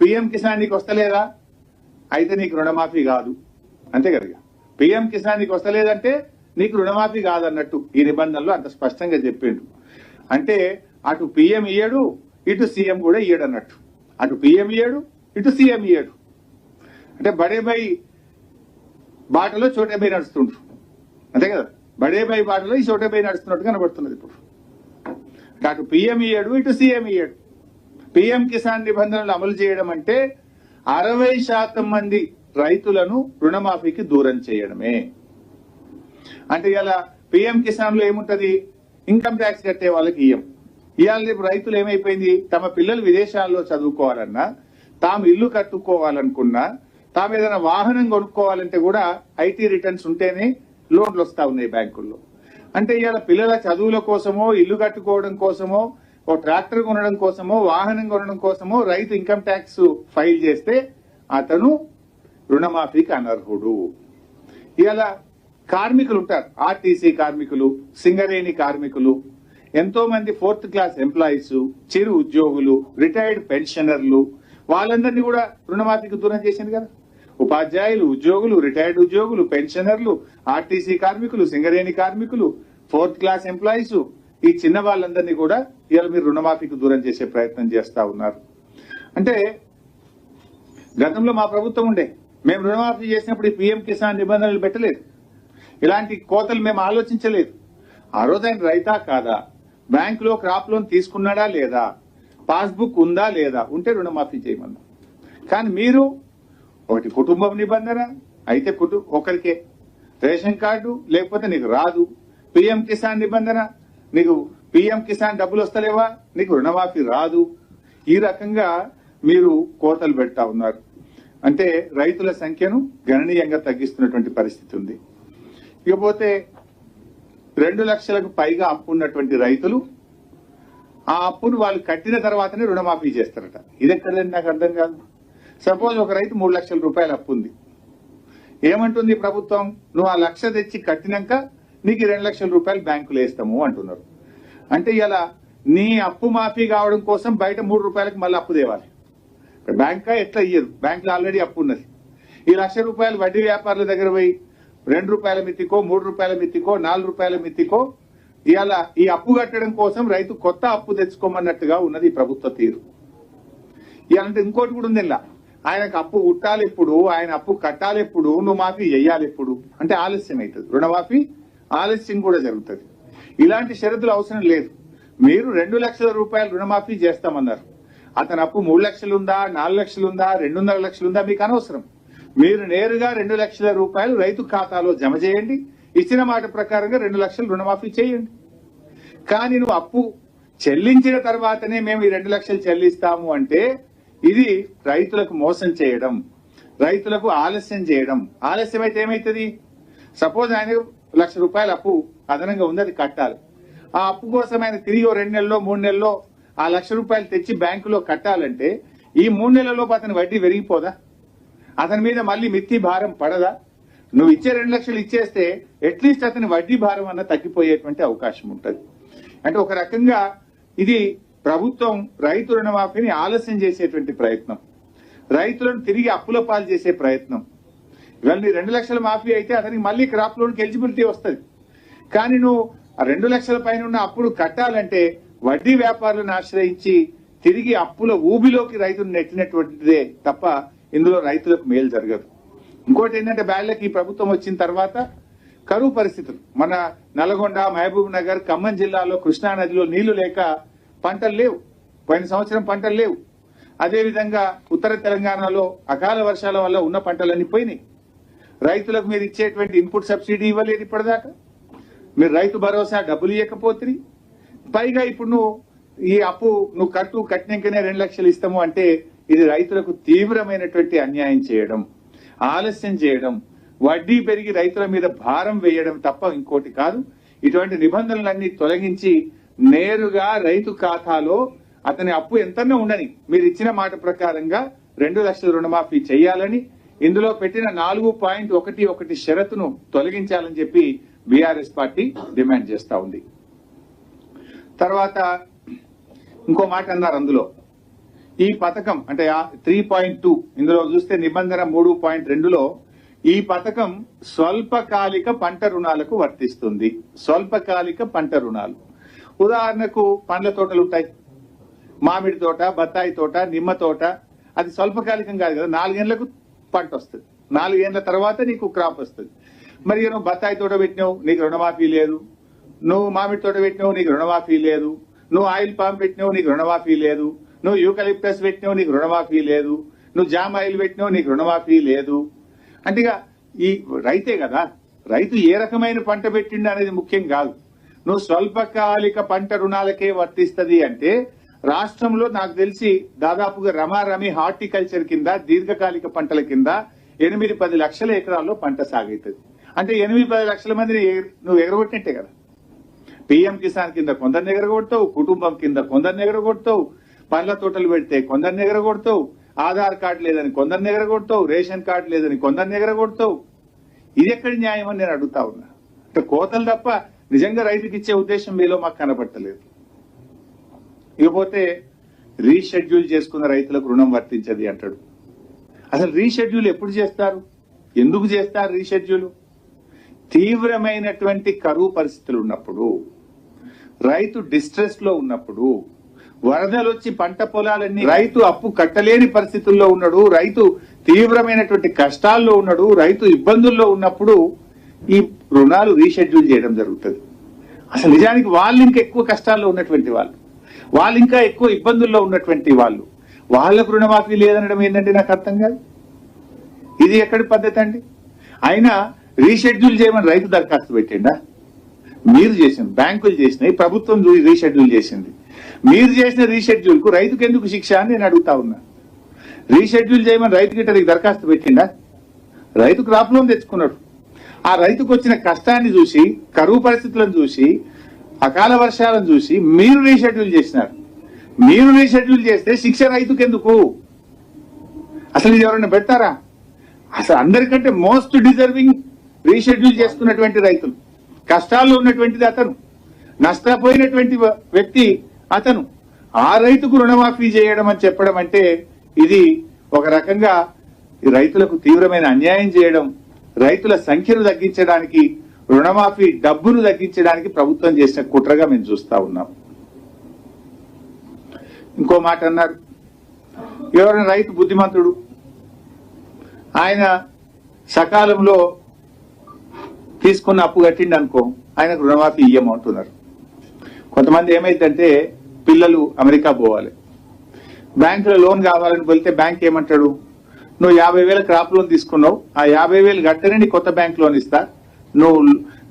PM Kisan నీకు వస్తలేదా? అయితే నీకు రుణమాఫీ కాదు. అంతే కదా పిఎం కిసాన్ నీకు వస్తలేదంటే నీకు రుణమాఫీ కాదన్నట్టు ఈ నిబంధనలో అంత స్పష్టంగా చెప్పిండు అంటే అటు పిఎం ఇయ్యడు ఇటు సీఎం కూడా ఇయ్యడు అన్నట్టు అటు పిఎం ఇయ్యడు ఇటు సీఎం ఇయ్యడు. అంటే బడేబాయి బాటలో చోటేబాయి నడుస్తుండ్రు. అంతే కదా? బడేబాయి బాటలో ఈ చోటేబాయి నడుస్తున్నట్టు కనబడుతున్నది ఇప్పుడు. అటు పిఎం ఇయ్యడు ఇటు సీఎం ఇయ్యడు. పిఎం కిసాన్ నిబంధనలు అమలు చేయడం అంటే అరవై శాతం మంది రైతులను రుణమాఫీకి దూరం చేయడమే. అంటే ఇలా పిఎం కిసాన్లో ఏముంటది? ఇన్కమ్ ట్యాక్స్ కట్టే వాళ్ళకి ఇయ్యం. ఇవాళ రేపు రైతులు ఏమైపోయింది? తమ పిల్లలు విదేశాల్లో చదువుకోవాలన్నా తాము ఇల్లు కట్టుకోవాలనుకున్నా తాము ఏదైనా వాహనం కొనుక్కోవాలంటే కూడా ఐటీ రిటర్న్స్ ఉంటేనే లోన్లు వస్తా ఉన్నాయి బ్యాంకుల్లో. అంటే ఇవాళ పిల్లల చదువుల కోసమో ఇల్లు కట్టుకోవడం కోసమో ఓ ట్రాక్టర్ కొనడం కోసమో వాహనం కొనడం కోసమో రైతు ఇన్కమ్ ట్యాక్స్ ఫైల్ చేస్తే అతను రుణమాఫీకి అనర్హుడు. ఇలా కార్మికులు ఉంటారు ఆర్టీసీ కార్మికులు సింగరేణి కార్మికులు ఎంతో మంది ఫోర్త్ క్లాస్ ఎంప్లాయీస్ చిరు ఉద్యోగులు రిటైర్డ్ పెన్షనర్లు వాళ్ళందరినీ కూడా రుణమాఫీకి దూరం చేసింది కదా. ఉపాధ్యాయులు ఉద్యోగులు రిటైర్డ్ ఉద్యోగులు పెన్షనర్లు ఆర్టీసీ కార్మికులు సింగరేణి కార్మికులు ఫోర్త్ క్లాస్ ఎంప్లాయీస్ ఈ చిన్న వాళ్ళందరినీ కూడా ఇవాళ మీరు రుణమాఫీకి దూరం చేసే ప్రయత్నం చేస్తా ఉన్నారు. అంటే గతంలో మా ప్రభుత్వం ఉండే. మేము రుణమాఫీ చేసినప్పుడు ఈ పీఎం కిసాన్ నిబంధనలు పెట్టలేదు. ఇలాంటి కోతలు మేము ఆలోచించలేదు. ఆ రోజు ఆయన రైతా కాదా? బ్యాంకులో క్రాప్ లోన్ తీసుకున్నాడా లేదా? పాస్బుక్ ఉందా లేదా? ఉంటే రుణమాఫీ చేయమన్నా. కానీ మీరు ఒకటి కుటుంబం నిబంధన అయితే కుటు ఒకరికే రేషన్ కార్డు లేకపోతే నీకు రాదు. పిఎం కిసాన్ నిబంధన నీకు పిఎం కిసాన్ డబ్బులు వస్తలేవా? నీకు రుణమాఫీ రాదు. ఈ రకంగా మీరు కోతలు పెడతా ఉన్నారు. అంటే రైతుల సంఖ్యను గణనీయంగా తగ్గిస్తున్నటువంటి పరిస్థితి ఉంది. ఇకపోతే రెండు లక్షలకు పైగా అప్పు ఉన్నటువంటి రైతులు ఆ అప్పును వాళ్ళు కట్టిన తర్వాతనే రుణమాఫీ చేస్తారట. ఇది ఎక్కడండి నాకు అర్థం కాదు. సపోజ్ ఒక రైతు మూడు లక్షల రూపాయలు అప్పు ఉంది. ఏమంటుంది ప్రభుత్వం? నువ్వు ఆ లక్ష తెచ్చి కట్టినాక నీకు రెండు లక్షల రూపాయలు బ్యాంకులో వేస్తాము అంటున్నారు. అంటే ఇలా నీ అప్పు మాఫీ కావడం కోసం బయట మూడు రూపాయలకు మళ్ళీ అప్పు తేవాలి. బ్యాంక్ ఎట్లా ఇయ్యదు? బ్యాంకులో ఆల్రెడీ అప్పు ఉన్నది. ఈ లక్ష రూపాయలు వడ్డీ వ్యాపారుల దగ్గర పోయి రెండు రూపాయల మిత్తికో మూడు రూపాయల మిత్తికో నాలుగు రూపాయల మిత్తికో ఇవాళ ఈ అప్పు కట్టడం కోసం రైతు కొత్త అప్పు తెచ్చుకోమన్నట్టుగా ఉన్నది ఈ ప్రభుత్వ తీరు. ఇలాంటి ఇంకోటి కూడా ఉంది ఇలా ఆయనకు అప్పు ఉట్టాలి ఎప్పుడు ఆయన అప్పు కట్టాలి ఎప్పుడు నువ్వు మాఫీ చెయ్యాలి ఎప్పుడు? అంటే ఆలస్యం అవుతుంది రుణమాఫీ ఆలస్యం కూడా జరుగుతుంది. ఇలాంటి షరతులు అవసరం లేదు. మీరు రెండు లక్షల రూపాయలు రుణమాఫీ చేస్తామన్నారు. అతను అప్పు మూడు లక్షలు ఉందా నాలుగు లక్షలు ఉందా రెండున్నర లక్షలు ఉందా మీకు అనవసరం. మీరు నేరుగా రెండు లక్షల రూపాయలు రైతు ఖాతాలో జమ చేయండి. ఇచ్చిన మాట ప్రకారంగా రెండు లక్షలు రుణమాఫీ చేయండి. కానీ నువ్వు అప్పు చెల్లించిన తర్వాతనే మేము ఈ రెండు లక్షలు చెల్లిస్తాము అంటే ఇది రైతులకు మోసం చేయడం రైతులకు ఆలస్యం చేయడం. ఆలస్యం అయితే ఏమైతుంది? సపోజ్ ఆయన లక్ష రూపాయల అప్పు అదనంగా ఉంది అది కట్టాలి. ఆ అప్పు కోసం ఆయన తిరిగి ఓ రెండు నెలల్లో మూడు నెలల్లో ఆ లక్ష రూపాయలు తెచ్చి బ్యాంకులో కట్టాలంటే ఈ మూడు నెలల్లోపు అతని వడ్డీ పెరిగిపోదా? అతని మీద మళ్ళీ మిత్తి భారం పడదా? నువ్వు ఇచ్చే రెండు లక్షలు ఇచ్చేస్తే అట్లీస్ట్ అతని వడ్డీ భారం అన్న తగ్గిపోయేటువంటి అవకాశం ఉంటుంది. అంటే ఒక రకంగా ఇది ప్రభుత్వం రైతు రుణమాఫీని ఆలస్యం చేసేటువంటి ప్రయత్నం. రైతులను తిరిగి అప్పుల పాలు చేసే ప్రయత్నం. ఇవాళ నీ రెండు లక్షల మాఫీ అయితే అతనికి మళ్ళీ క్రాప్ లోన్కి ఎలిజిబిలిటీ వస్తుంది. కానీ నువ్వు ఆ రెండు లక్షల పైన ఉన్న అప్పుడు కట్టాలంటే వడ్డీ వ్యాపారులను ఆశ్రయించి తిరిగి అప్పుల ఊబిలోకి రైతును నెట్టినటువంటిదే తప్ప ఇందులో రైతులకు మేలు జరగదు. ఇంకోటి ఏంటంటే బ్యాళ్ళకి ఈ ప్రభుత్వం వచ్చిన తర్వాత కరువు పరిస్థితులు. మన నల్గొండ మహబూబ్ నగర్ ఖమ్మం జిల్లాలో కృష్ణా నదిలో నీళ్ళు లేక పంటలు లేవు. పోయిన సంవత్సరం పంటలు లేవు. అదేవిధంగా ఉత్తర తెలంగాణలో అకాల వర్షాల వల్ల ఉన్న పంటలన్నీ పోయినాయి. రైతులకు మీరు ఇచ్చేటువంటి ఇన్పుట్ సబ్సిడీ ఇవ్వలేదు ఇప్పటిదాకా. మీరు రైతు భరోసా డబ్బులు ఇవ్వకపోతే పైగా ఇప్పుడు నువ్వు ఈ అప్పు నువ్వు కట్టు కట్టినాకనే రెండు లక్షలు ఇస్తాము అంటే ఇది రైతులకు తీవ్రమైనటువంటి అన్యాయం చేయడం ఆలస్యం చేయడం వడ్డీ పెరిగి రైతుల మీద భారం వేయడం తప్ప ఇంకోటి కాదు. ఇటువంటి నిబంధనలన్నీ తొలగించి నేరుగా రైతు ఖాతాలో అతని అప్పు ఎంతనే ఉండని మీరు ఇచ్చిన మాట ప్రకారంగా రెండు లక్షల రుణమాఫీ చేయాలని ఇందులో పెట్టిన నాలుగు పాయింట్ ఒకటి ఒకటి షరతును తొలగించాలని చెప్పి బీఆర్ఎస్ పార్టీ డిమాండ్ చేస్తా ఉంది. తర్వాత ఇంకో మాట అన్నారు అందులో. ఈ పథకం అంటే త్రీ పాయింట్ టూ ఇందులో చూస్తే నిబంధన మూడు పాయింట్ రెండులో ఈ పథకం స్వల్పకాలిక పంట రుణాలకు వర్తిస్తుంది. స్వల్పకాలిక పంట రుణాలు. ఉదాహరణకు పండ్ల తోటలు ఉంటాయి. మామిడి తోట బత్తాయి తోట నిమ్మ తోట అది స్వల్పకాలికం కాదు కదా నాలుగేళ్ళకు పంట వస్తుంది. నాలుగేళ్ళ తర్వాత నీకు క్రాప్ వస్తుంది. మరి నువ్వు బత్తాయి తోట పెట్టినావు నీకు రుణమాఫీ లేదు. నువ్వు మామిడి తోట పెట్టినావు నీకు రుణమాఫీ లేదు. నువ్వు ఆయిల్ పామ్ పెట్టినావు నీకు రుణమాఫీ లేదు. నువ్వు యూకలిప్టస్ పెట్టినావు నీకు రుణమాఫీ లేదు. నువ్వు జామ్ ఆయిల్ పెట్టినావు నీకు రుణమాఫీ లేదు. అంటే ఇక ఈ రైతే కదా రైతు ఏ రకమైన పంట పెట్టిండు అనేది ముఖ్యం కాదు. నువ్వు స్వల్పకాలిక పంట రుణాలకే వర్తిస్తుంది అంటే రాష్ట్రంలో నాకు తెలిసి దాదాపుగా రమారమి హార్టికల్చర్ కింద దీర్ఘకాలిక పంటల కింద ఎనిమిది పది లక్షల ఎకరాల్లో పంట సాగవుతుంది అంటే ఎనిమిది పది లక్షల మందిని ఎగ- నువ్వు ఎగరగొట్టినట్టే కదా. పిఎం కిసాన్ కింద కొందరిని ఎగరగొడతావు కుటుంబం కింద కొందరిని ఎగరగొడతావు పండ్ల తోటలు పెడితే కొందరిని ఎగరగొడతావు ఆధార్ కార్డు లేదని కొందరిని ఎగరగొడతావు రేషన్ కార్డు లేదని కొందరిని ఎగరగొడతావు. ఇది ఎక్కడి న్యాయం అని నేను అడుగుతా ఉన్నా. అంటే కోతలు తప్ప నిజంగా రైతుకి ఇచ్చే ఉద్దేశం మీలో మాకు కనబట్టలేదు ఇకపోతే రీషెడ్యూల్ చేసుకున్న రైతులకు రుణం వర్తించది అంటాడు. అసలు రీషెడ్యూల్ ఎప్పుడు చేస్తారు? ఎందుకు చేస్తారు రీషెడ్యూల్? తీవ్రమైనటువంటి కరువు పరిస్థితులు ఉన్నప్పుడు రైతు డిస్ట్రెస్లో ఉన్నప్పుడు వరదలు వచ్చి పంట పొలాలన్నీ రైతు అప్పు కట్టలేని పరిస్థితుల్లో ఉన్నాడు రైతు తీవ్రమైనటువంటి కష్టాల్లో ఉన్నాడు రైతు ఇబ్బందుల్లో ఉన్నప్పుడు ఈ రుణాలు రీషెడ్యూల్ చేయడం జరుగుతుంది. అసలు నిజానికి వాళ్ళు ఇంకా ఎక్కువ కష్టాల్లో ఉన్నటువంటి వాళ్ళు. వాళ్ళు ఇంకా ఎక్కువ ఇబ్బందుల్లో ఉన్నటువంటి వాళ్ళు. వాళ్ళకు రుణమాఫీ లేదనడం ఏంటంటే నాకు అర్థం కాదు? ఇది ఎక్కడి పద్ధతి అండి? అయినా రీషెడ్యూల్ చేయమని రైతు దరఖాస్తు పెట్టిండా? మీరు చేసింది బ్యాంకులు చేసినాయి ప్రభుత్వం రీషెడ్యూల్ చేసింది. మీరు చేసిన రీషెడ్యూల్కు రైతుకు ఎందుకు శిక్ష అని నేను అడుగుతా ఉన్నా. రీషెడ్యూల్ చేయమని రైతు గిట్టరికి దరఖాస్తు పెట్టిండా? రైతు క్రాప్ లోన్ తెచ్చుకున్నాడు. ఆ రైతుకు వచ్చిన కష్టాన్ని చూసి కరువు పరిస్థితులను చూసి అకాల వర్షాలను చూసి మీరు రీషెడ్యూల్ చేసినారు. మీరు రీషెడ్యూల్ చేస్తే శిక్ష రైతుకు ఎందుకు అసలు ఇది ఎవరైనా పెడతారా? అసలు అందరికంటే మోస్ట్ డిజర్వింగ్ రీషెడ్యూల్ చేసుకున్నటువంటి రైతులు. కష్టాల్లో ఉన్నటువంటిది అతను. నష్టపోయినటువంటి వ్యక్తి అతను. ఆ రైతుకు రుణమాఫీ చేయడం అని చెప్పడం అంటే ఇది ఒక రకంగా రైతులకు తీవ్రమైన అన్యాయం చేయడం రైతుల సంఖ్యను తగ్గించడానికి రుణమాఫీ డబ్బును తగ్గించడానికి ప్రభుత్వం చేసిన కుట్రగా మేము చూస్తా ఉన్నాం. ఇంకో మాట అన్నారు. ఎవరైనా రైతు బుద్ధిమంతుడు ఆయన సకాలంలో తీసుకున్న అప్పు కట్టిండి అనుకో ఆయనకు రుణమాఫీ ఇయ్యమంటున్నారు కొంతమంది ఏమైందంటే పిల్లలు అమెరికా పోవాలి. బ్యాంకులో లోన్ కావాలని వెళ్తే బ్యాంక్ ఏమంటాడు? నువ్వు యాభై వేల క్రాప్ లోన్ తీసుకున్నావు ఆ యాభై వేలు కట్టనే కొత్త బ్యాంక్ లోన్ ఇస్తా నువ్వు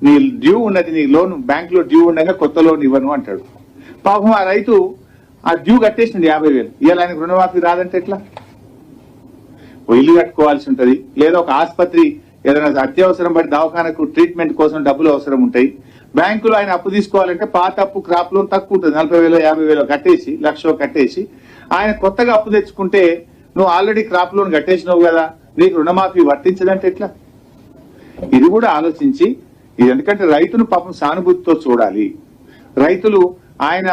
నీ డ్యూ ఉన్నది నీ లోన్ బ్యాంక్లో డ్యూ ఉండగా కొత్త లోన్ ఇవ్వను అంటాడు. పాపం ఆ రైతు ఆ డ్యూ కట్టేసింది యాభై వేలు. ఇవాళ ఆయనకు రుణమాఫీ రాదంటే ఎట్లా? ఓ ఇల్లు కట్టుకోవాల్సి ఉంటుంది. లేదా ఒక ఆసుపత్రి ఏదైనా అత్యవసరం బట్టి దవాఖానకు ట్రీట్మెంట్ కోసం డబ్బులు అవసరం ఉంటాయి. బ్యాంకులో ఆయన అప్పు తీసుకోవాలంటే పాత అప్పు క్రాప్ లోన్ తక్కువ ఉంటుంది. నలభై వేలు యాభై వేలు కట్టేసి లక్ష కట్టేసి ఆయన కొత్తగా అప్పు తెచ్చుకుంటే నువ్వు ఆల్రెడీ క్రాప్ లోన్ కట్టేసినావు కదా నీకు రుణమాఫీ వర్తించదంటే ఎట్లా? ఇది కూడా ఆలోచించి ఇది ఎందుకంటే రైతును పాపం సానుభూతితో చూడాలి. రైతులు ఆయన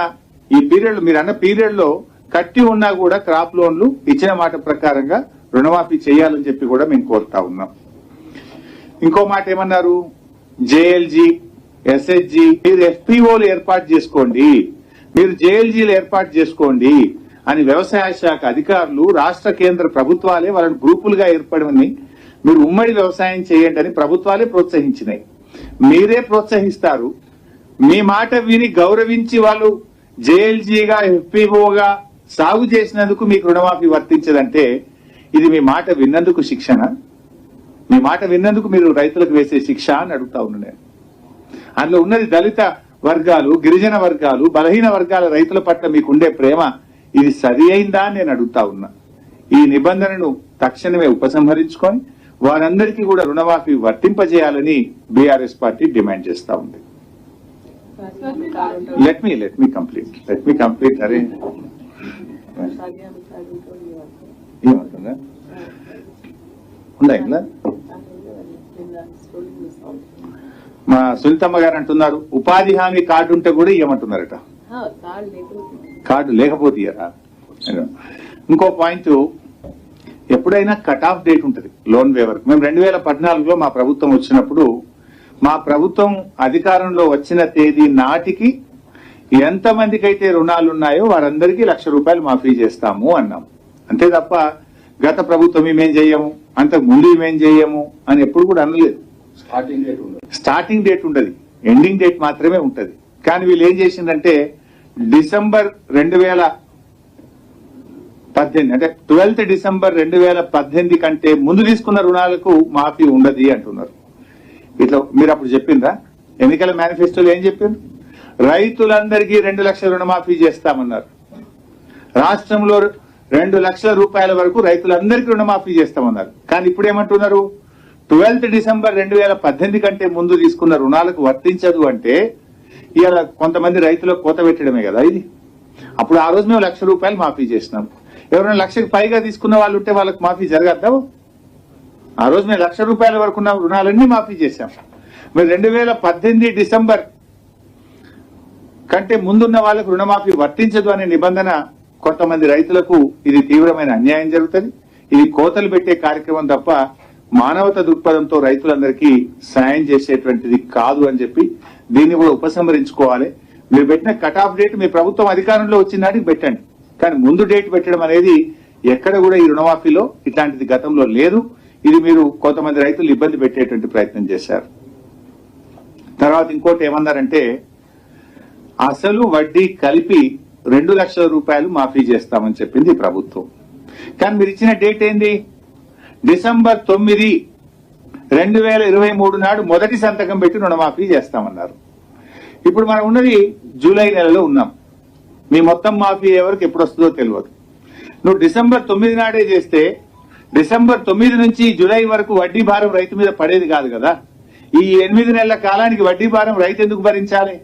ఈ పీరియడ్ మీరు అన్న పీరియడ్లో కట్టి ఉన్నా కూడా క్రాప్ లోన్లు ఇచ్చిన మాట ప్రకారంగా రుణమాఫీ చేయాలని చెప్పి కూడా మేము కోరుతా ఉన్నాం. ఇంకో మాట ఏమన్నారు? జేఎల్జీ ఎస్హెచ్జి మీరు ఎఫ్పిఓలు ఏర్పాటు చేసుకోండి. మీరు జేఎల్జీలు ఏర్పాటు చేసుకోండి అని వ్యవసాయ శాఖ అధికారులు రాష్ట్ర కేంద్ర ప్రభుత్వాలే వాళ్ళని గ్రూపులుగా ఏర్పడమని మీరు ఉమ్మడి వ్యవసాయం చేయండి అని ప్రభుత్వాలే ప్రోత్సహించినాయి. మీరే ప్రోత్సహిస్తారు. మీ మాట విని గౌరవించి వాళ్ళు జేఎల్జీగా ఎఫ్పిఓగా సాగు చేసినందుకు మీకు రుణమాఫీ వర్తించదంటే ఇది మీ మాట విన్నందుకు శిక్షణ. మీ మాట విన్నందుకు మీరు రైతులకు వేసే శిక్ష అని అడుగుతా ఉన్నాను నేను. అందులో ఉన్నది దళిత వర్గాలు గిరిజన వర్గాలు బలహీన వర్గాల రైతుల పట్ల మీకు ఉండే ప్రేమ ఇది సరి అయిందా నేను అడుగుతా ఉన్నా. ఈ నిబంధనను తక్షణమే ఉపసంహరించుకొని వారందరికీ కూడా రుణమాఫీ వర్తింపజేయాలని బీఆర్ఎస్ పార్టీ డిమాండ్ చేస్తా ఉంది. Let me let me complete let me complete అరే. ఏమంటుందా? ఉందా మా సునీతమ్మ గారు అంటున్నారు ఉపాధి హామీ కార్డు ఉంటే కూడా ఇవ్వమంటున్నారట కార్డు లేకపోతే. ఇంకో పాయింట్ ఎప్పుడైనా కట్ ఆఫ్ డేట్ ఉంటుంది లోన్ వేవర్ మేము రెండు వేల పద్నాలుగులో మా ప్రభుత్వం వచ్చినప్పుడు మా ప్రభుత్వం అధికారంలో వచ్చిన తేదీ నాటికి ఎంతమందికి అయితే రుణాలు ఉన్నాయో వారందరికీ లక్ష రూపాయలు మాఫీ చేస్తాము అన్నాం. అంతే తప్ప గత ప్రభుత్వం మేమేం చెయ్యము అంతకు ముందు మేమేం చెయ్యము అని ఎప్పుడు కూడా అనలేదు. స్టార్టింగ్ డేట్ ఉండదు. స్టార్టింగ్ డేట్ ఉండదు. ఎండింగ్ డేట్ మాత్రమే ఉంటది. కానీ వీళ్ళు ఏం చేసిందంటే డిసెంబర్ రెండు వేల పద్దెనిమిది. అంటే ట్వెల్త్ డిసెంబర్ రెండు వేల పద్దెనిమిది కంటే ముందు తీసుకున్న రుణాలకు మాఫీ ఉండదు అంటున్నారు. ఇట్లా మీరు అప్పుడు చెప్పిందా ఎన్నికల మేనిఫెస్టోలో ఏం చెప్పారు రైతులందరికీ రెండు లక్షల రుణమాఫీ చేస్తామన్నారు. రాష్ట్రంలో రెండు లక్షల రూపాయల వరకు రైతులందరికీ రుణమాఫీ చేస్తామన్నారు. కానీ ఇప్పుడు ఏమంటున్నారు ట్వెల్త్ డిసెంబర్ రెండు వేల పద్దెనిమిది కంటే ముందు తీసుకున్న రుణాలకు వర్తించదు అంటే ఇలా కొంతమంది రైతులకు కోత పెట్టడమే కదా ఇది. అప్పుడు ఆ రోజు మేము లక్ష రూపాయలు మాఫీ చేసినాం. ఎవరైనా లక్షకు పైగా తీసుకున్న వాళ్ళు ఉంటే వాళ్ళకి మాఫీ జరగద్దా? ఆ రోజు మేము లక్ష రూపాయల వరకు ఉన్న రుణాలన్నీ మాఫీ చేశాం. మేము రెండు వేల పద్దెనిమిది డిసెంబర్ కంటే ముందున్న వాళ్ళకు రుణమాఫీ వర్తించదు అనే నిబంధన కొంతమంది రైతులకు ఇది తీవ్రమైన అన్యాయం జరుగుతుంది. ఇది కోతలు పెట్టే కార్యక్రమం తప్ప మానవత దృక్పథంతో రైతులందరికీ సాయం చేసేటువంటిది కాదు అని చెప్పి దీన్ని కూడా ఉపసంహరించుకోవాలి. మీరు పెట్టిన కట్ ఆఫ్ డేట్ మీ ప్రభుత్వం అధికారంలో వచ్చిన నాటికి పెట్టండి. కానీ ముందు డేట్ పెట్టడం అనేది ఎక్కడ కూడా ఈ రుణమాఫీలో ఇట్లాంటిది గతంలో లేదు. ఇది మీరు కొంతమంది రైతులు ఇబ్బంది పెట్టేటువంటి ప్రయత్నం చేశారు. తర్వాత ఇంకోటి ఏమన్నారంటే అసలు వడ్డీ కలిపి రెండు లక్షల రూపాయలు మాఫీ చేస్తామని చెప్పింది ప్రభుత్వం. కానీ మీరు ఇచ్చిన డేట్ ఏంది? డిసెంబర్ తొమ్మిది రెండు వేల ఇరవై మూడు నాడు మొదటి సంతకం పెట్టి రుణమాఫీ చేస్తామన్నారు. ఇప్పుడు మనం ఉన్నది జూలై నెలలో ఉన్నాం. మీ మొత్తం మాఫీ ఎవరికి ఎప్పుడు వస్తుందో తెలియదు. నువ్వు డిసెంబర్ తొమ్మిది నాడే చేస్తే డిసెంబర్ తొమ్మిది నుంచి జూలై వరకు వడ్డీ భారం రైతు మీద పడేది కాదు కదా. ఈ ఎనిమిది నెలల కాలానికి వడ్డీ భారం రైతు ఎందుకు భరించాలి?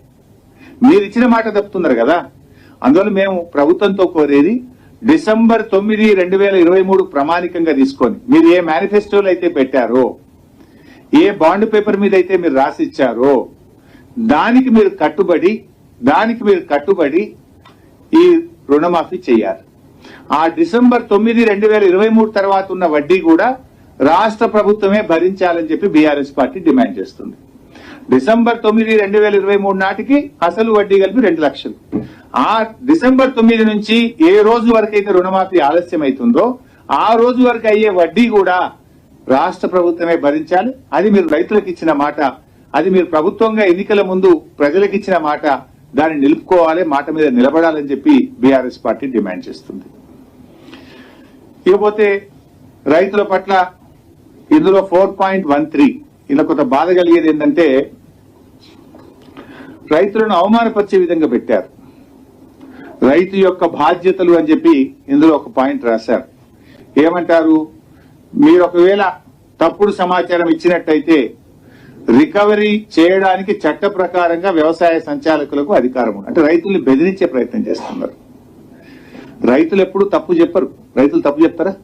మీరు ఇచ్చిన మాట తప్పుతున్నారు కదా. అందువల్ల మేము ప్రభుత్వంతో కోరేది డిసెంబర్ తొమ్మిది రెండు వేల ఇరవై మూడు ప్రామాణికంగా తీసుకొని మీరు ఏ మేనిఫెస్టోలు అయితే పెట్టారో ఏ బాండ్ పేపర్ మీద అయితే మీరు రాసిచ్చారో దానికి మీరు కట్టుబడి దానికి మీరు కట్టుబడి ఈ రుణమాఫీ చేయాలి. ఆ డిసెంబర్ తొమ్మిది రెండు వేల ఇరవై మూడు తర్వాత ఉన్న వడ్డీ కూడా రాష్ట్ర ప్రభుత్వమే భరించాలని చెప్పి బీఆర్ఎస్ పార్టీ డిమాండ్ చేస్తుంది. డిసెంబర్ తొమ్మిది రెండు వేల ఇరవై మూడు నాటికి అసలు వడ్డీ కలిపి రెండు లక్షలు. ఆ డిసెంబర్ తొమ్మిది నుంచి ఏ రోజు వరకు అయితే రుణమాఫీ ఆలస్యం అవుతుందో ఆ రోజు వరకు అయ్యే వడ్డీ కూడా రాష్ట్ర ప్రభుత్వమే భరించాలి. అది మీరు రైతులకు ఇచ్చిన మాట అది మీరు ప్రభుత్వంగా ఎన్నికల ముందు ప్రజలకు ఇచ్చిన మాట దాన్ని నిలుపుకోవాలి మాట మీద నిలబడాలని చెప్పి బీఆర్ఎస్ పార్టీ డిమాండ్ చేస్తుంది. ఇకపోతే రైతుల పట్ల ఇందులో ఫోర్ పాయింట్ వన్ త్రీ ఇలా కొంత బాధ కలిగేది ఏంటంటే రైతులను అవమానపరిచే విధంగా పెట్టారు. రైతు యొక్క బాధ్యతలు అని చెప్పి ఇందులో ఒక పాయింట్ రాశారు. ఏమంటారు? మీరు ఒకవేళ తప్పుడు సమాచారం ఇచ్చినట్టయితే రికవరీ చేయడానికి చట్ట ప్రకారంగా వ్యవసాయ సంచాలకులకు అధికారం ఉంది. అంటే రైతుల్ని బెదిరించే ప్రయత్నం చేస్తున్నారు. రైతులు ఎప్పుడు తప్పు చెప్పరు. రైతులు తప్పు చెప్తారా?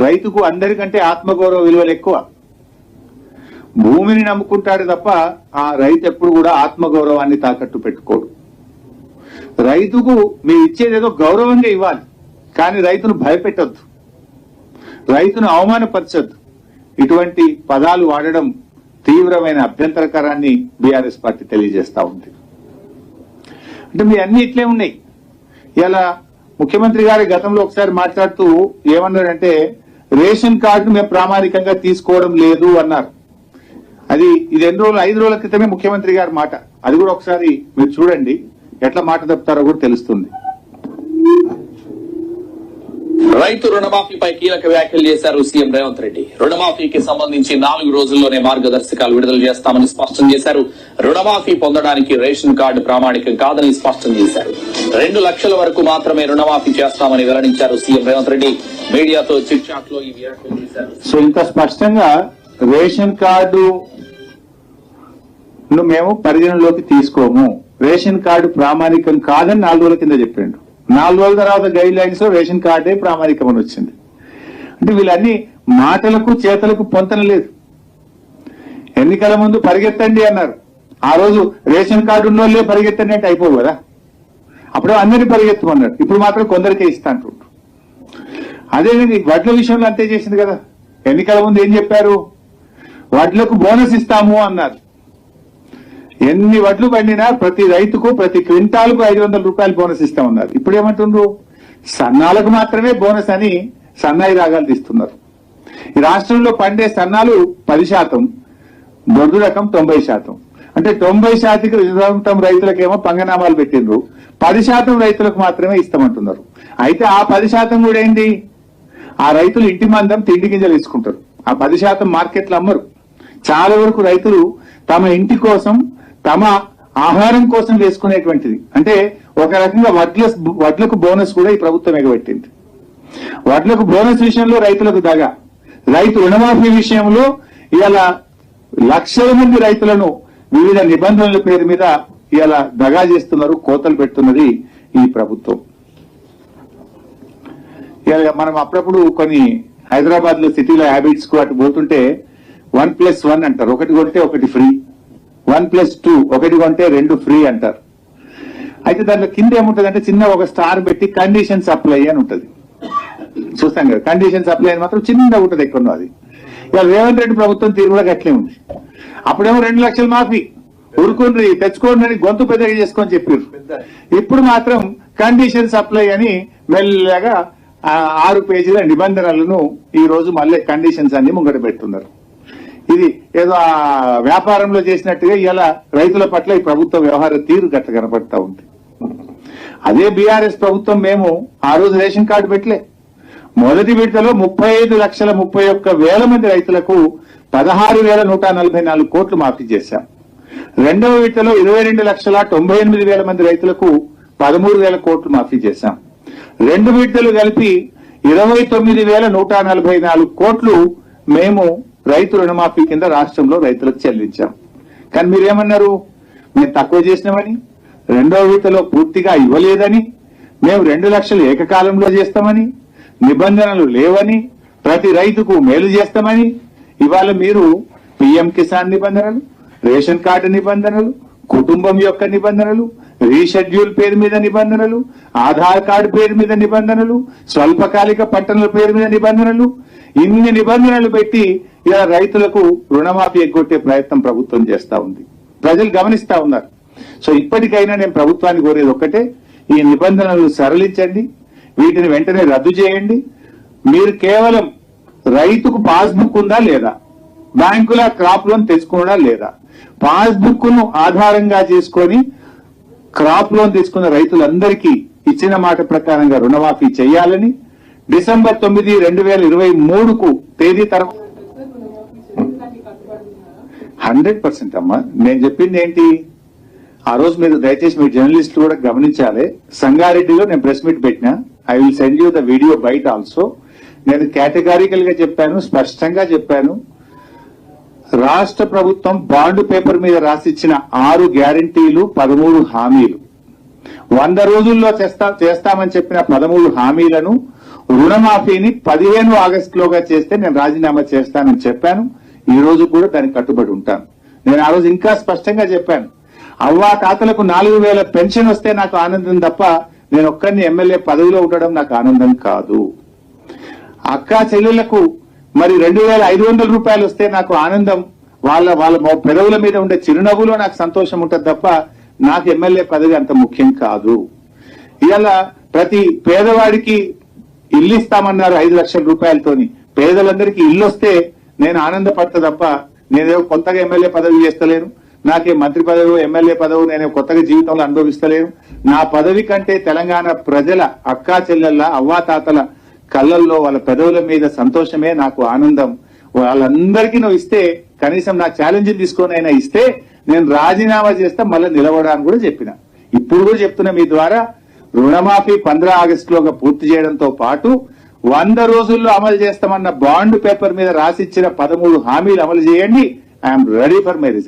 రైతుకు అందరికంటే ఆత్మగౌరవ విలువలు ఎక్కువ. భూమిని నమ్ముకుంటాడు తప్ప ఆ రైతు ఎప్పుడు కూడా ఆత్మగౌరవాన్ని తాకట్టు పెట్టుకోడు. రైతుకు మీరు ఇచ్చేది ఏదో గౌరవంగా ఇవ్వాలి. కానీ రైతును భయపెట్టద్దు. రైతును అవమానపరచద్దు. ఇటువంటి పదాలు వాడడం తీవ్రమైన అభ్యంతరకరాన్ని బీఆర్ఎస్ పార్టీ తెలియజేస్తా ఉంది. అంటే మీ అన్ని ఇట్లే ఉన్నాయి. ఇలా ముఖ్యమంత్రి గారి గతంలో ఒకసారి మాట్లాడుతూ ఏమన్నారంటే రేషన్ కార్డును మేము ప్రామాణికంగా తీసుకోవడం లేదు అన్నారు. అది ఇది ఎన్ని రోజులు? ఐదు రోజుల క్రితమే ముఖ్యమంత్రి గారి మాట. అది కూడా ఒకసారి మీరు చూడండి. ఎట్లా మాట తప్పుతారో కూడా తెలుస్తుంది. రైతు రుణమాఫీపై కీలక వ్యాఖ్యలు చేశారు సీఎం రేవంత్ రెడ్డి. రుణమాఫీకి సంబంధించి నాలుగు రోజుల్లోనే మార్గదర్శకాలు విడుదల చేస్తామని స్పష్టం చేశారు. రుణమాఫీ పొందడానికి రేషన్ కార్డు ప్రామాణికం కాదని స్పష్టం చేశారు. రెండు లక్షల వరకు మాత్రమే రుణమాఫీ చేస్తామని వెల్లడించారు సీఎం రేవంత్ రెడ్డి. మీడియాతో చిట్ చాట్లో ఈ వ్యాఖ్యలు చేశారు. సో ఇంత స్పష్టంగా రేషన్ కార్డు ను మేము పరిగణలోకి తీసుకోము. రేషన్ కార్డు ప్రామాణికం కాదని నాలుగు రోజుల కింద చెప్పిండు. నాలుగు రోజుల తర్వాత గైడ్ లైన్స్ రేషన్ కార్డే ప్రామాణికమని వచ్చింది. అంటే వీళ్ళన్ని మాటలకు చేతలకు పొంతన లేదు. ఎన్నికల ముందు పరిగెత్తండి అన్నారు. ఆ రోజు రేషన్ కార్డు ఉన్న వాళ్ళే పరిగెత్తండి అంటే అయిపోవు కదా. అప్పుడు అందరినీ పరిగెత్తమన్నారు. ఇప్పుడు మాత్రం కొందరికే ఇస్తా అంటుండ్రు అదే వడ్ల విషయంలో అంతే చేసింది కదా. ఎన్నికల ముందు ఏం చెప్పారు? వడ్లకు బోనస్ ఇస్తాము అన్నారు. ఎన్ని వడ్లు పండినా ప్రతి రైతుకు ప్రతి క్వింటాల్కు ఐదు వందల రూపాయలు బోనస్ ఇస్తామన్నారు ఇప్పుడు ఏమంటుండ్రు సన్నాలకు మాత్రమే బోనస్ అని సన్నాయి రాగాలు తీస్తున్నారు. ఈ రాష్ట్రంలో పండే సన్నాలు పది శాతం దొడ్డు రకం తొంభై శాతం. అంటే తొంభై శాతం రైతులకేమో పంగనామాలు పెట్టిండ్రు. పది శాతం రైతులకు మాత్రమే ఇస్తామంటున్నారు. అయితే ఆ పది శాతం కూడా ఏంటి ఆ రైతులు ఇంటి మందం తిండి గింజలు తీసుకుంటారు. ఆ పది శాతం మార్కెట్లు అమ్మరు. చాలా వరకు రైతులు తమ ఇంటి కోసం తమ ఆహారం కోసం వేసుకునేటువంటిది. అంటే ఒక రకంగా వడ్ల వడ్లకు బోనస్ కూడా ఈ ప్రభుత్వం ఎగబెట్టింది. వడ్లకు బోనస్ విషయంలో రైతులకు దగ. రైతు రుణమాఫీ విషయంలో ఇలా లక్షల మంది రైతులను వివిధ నిబంధనల పేరు మీద ఇలా దగా చేస్తున్నారు కోతలు పెడుతున్నది ఈ ప్రభుత్వం. ఇలా మనం అప్పుడప్పుడు కొన్ని హైదరాబాద్లో సిటీలో హ్యాబిట్స్కు అటు పోతుంటే వన్ ప్లస్ వన్ అంటారు. ఒకటి కొంటే ఒకటి ఫ్రీ. వన్ ప్లస్ టూ ఒకటి కొంటే రెండు ఫ్రీ అంటారు. అయితే దాంట్లో కింద ఏముంటది అంటే చిన్న ఒక స్టార్ పెట్టి కండిషన్ సప్లై అని ఉంటది. చూస్తాం కదా కండిషన్ సప్లై అని మాత్రం చిన్నగా ఉంటది ఎక్కడో అది. ఇక రేవంత్ రెడ్డి ప్రభుత్వం తీరు కూడా గట్లే ఉంది. అప్పుడేమో రెండు లక్షలు మాఫీ. ఊరుకుండ్రి తెచ్చుకోండి అని గొంతు పెద్దగా చేసుకొని చెప్పారు ఇప్పుడు మాత్రం కండిషన్ సప్లై అని మెల్లగా ఆరు పేజీల నిబంధనలను ఈ రోజు మళ్ళీ కండిషన్స్ అన్ని ముంగట పెడుతున్నారు. ఇది ఏదో ఆ వ్యాపారంలో చేసినట్టుగా ఇలా రైతుల పట్ల ఈ ప్రభుత్వ వ్యవహార తీరు గట్ట కనపడతా ఉంది. అదే బీఆర్ఎస్ ప్రభుత్వం మేము ఆ రోజు రేషన్ కార్డు పెట్టలే. మొదటి విడతలో ముప్పై ఐదు లక్షల ముప్పై ఒక్క వేల మంది రైతులకు పదహారు వేల నూట నలభై నాలుగు కోట్లు మాఫీ చేశాం. రెండవ విడతలో ఇరవై రెండు లక్షల తొంభై ఎనిమిది వేల మంది రైతులకు పదమూడు వేల కోట్లు మాఫీ చేశాం. రెండు విడతలు కలిపి ఇరవై తొమ్మిది వేల నూట నలభై నాలుగు కోట్లు మేము రైతు రుణమాఫీ కింద రాష్ట్రంలో రైతులకు చెల్లించాం. కానీ మీరేమన్నారు? మేము తక్కువ చేసినామని రెండవ విడతలో పూర్తిగా ఇవ్వలేదని మేము రెండు లక్షలు ఏకకాలంలో చేస్తామని నిబంధనలు లేవని ప్రతి రైతుకు మేలు చేస్తామని ఇవాళ మీరు పిఎం కిసాన్ నిబంధనలు రేషన్ కార్డు నిబంధనలు కుటుంబం యొక్క నిబంధనలు రీషెడ్యూల్ పేరు మీద నిబంధనలు ఆధార్ కార్డు పేరు మీద నిబంధనలు స్వల్పకాలిక పట్టణల పేరు మీద నిబంధనలు ఇన్ని నిబంధనలు పెట్టి ఇలా రైతులకు రుణమాఫీ ఎగ్గొట్టే ప్రయత్నం ప్రభుత్వం చేస్తా ఉంది. ప్రజలు గమనిస్తా ఉన్నారు. సో ఇప్పటికైనా నేను ప్రభుత్వాన్ని కోరేది ఒక్కటే ఈ నిబంధనలు సరళించండి వీటిని వెంటనే రద్దు చేయండి. మీరు కేవలం రైతుకు పాస్బుక్ ఉందా లేదా? బ్యాంకుల క్రాప్ లోన్ తెచ్చుకున్నా లేదా? పాస్బుక్ను ఆధారంగా చేసుకొని క్రాప్ లోన్ తీసుకున్న రైతులందరికీ ఇచ్చిన మాట ప్రకారంగా రుణమాఫీ చేయాలని డిసెంబర్ తొమ్మిది రెండు వేల ఇరవై మూడుకు తేదీ తర్వాత హండ్రెడ్ పర్సెంట్ అమ్మా. నేను చెప్పింది ఏంటి? ఆ రోజు మీరు దయచేసి మీ జర్నలిస్టులు కూడా గమనించాలి. సంగారెడ్డిలో నేను ప్రెస్ మీట్ పెట్టినా. I will send you the video బయట ఆల్సో. నేను కేటగారికల్గా చెప్పాను స్పష్టంగా చెప్పాను. రాష్ట్ర ప్రభుత్వం బాండ్ పేపర్ మీద రాసిచ్చిన ఆరు గ్యారంటీలు పదమూడు హామీలు. వంద రోజుల్లో చేస్తా చేస్తామని చెప్పిన పదమూడు హామీలను రుణమాఫీని పదిహేను ఆగస్టులోగా చేస్తే నేను రాజీనామా చేస్తానని చెప్పాను. ఈ రోజు కూడా దానికి కట్టుబడి ఉంటాను. నేను ఆ రోజు ఇంకా స్పష్టంగా చెప్పాను. అవ్వా తాతలకు నాలుగు వేల పెన్షన్ వస్తే నాకు ఆనందం తప్ప నేను ఒక్కరిని ఎమ్మెల్యే పదవిలో ఉండడం నాకు ఆనందం కాదు. అక్క చెల్లెళ్ళకు మరి రెండు వేల ఐదు వందల రూపాయలు వస్తే నాకు ఆనందం. వాళ్ళ వాళ్ళ పెదవుల మీద ఉండే చిరునవ్వులో నాకు సంతోషం ఉంటుంది తప్ప నాకు ఎమ్మెల్యే పదవి అంత ముఖ్యం కాదు. ఇలా ప్రతి పేదవాడికి ఇల్లు ఇస్తామన్నారు ఐదు లక్షల రూపాయలతోని. పేదలందరికీ ఇల్లు వస్తే నేను ఆనందపడతా తప్ప నేనేదో కొత్తగా ఎమ్మెల్యే పదవి చేస్తలేను. నాకే మంత్రి పదవి ఎమ్మెల్యే పదవి నేను కొత్తగా జీవితంలో అనుభవిస్తలేను. నా పదవి కంటే తెలంగాణ ప్రజల అక్కా చెల్లెళ్ళ అవ్వాతాతల కళ్ళల్లో వాళ్ళ పెదవుల మీద సంతోషమే నాకు ఆనందం. వాళ్ళందరికీ నువ్వు ఇస్తే కనీసం నా ఛాలెంజ్ తీసుకొని అయినా ఇస్తే నేను రాజీనామా చేస్తా మళ్ళీ నిలబడడానికి కూడా చెప్పిన. ఇప్పుడు కూడా చెప్తున్నా మీ ద్వారా. రుణమాఫీ పంద్రా ఆగస్టులోగా పూర్తి చేయడంతో పాటు వంద రోజుల్లో అమలు చేస్తామన్న బాండ్ పేపర్ మీద రాసిచ్చిన పదమూడు హామీలు అమలు చేయండి. I'm ready for marriage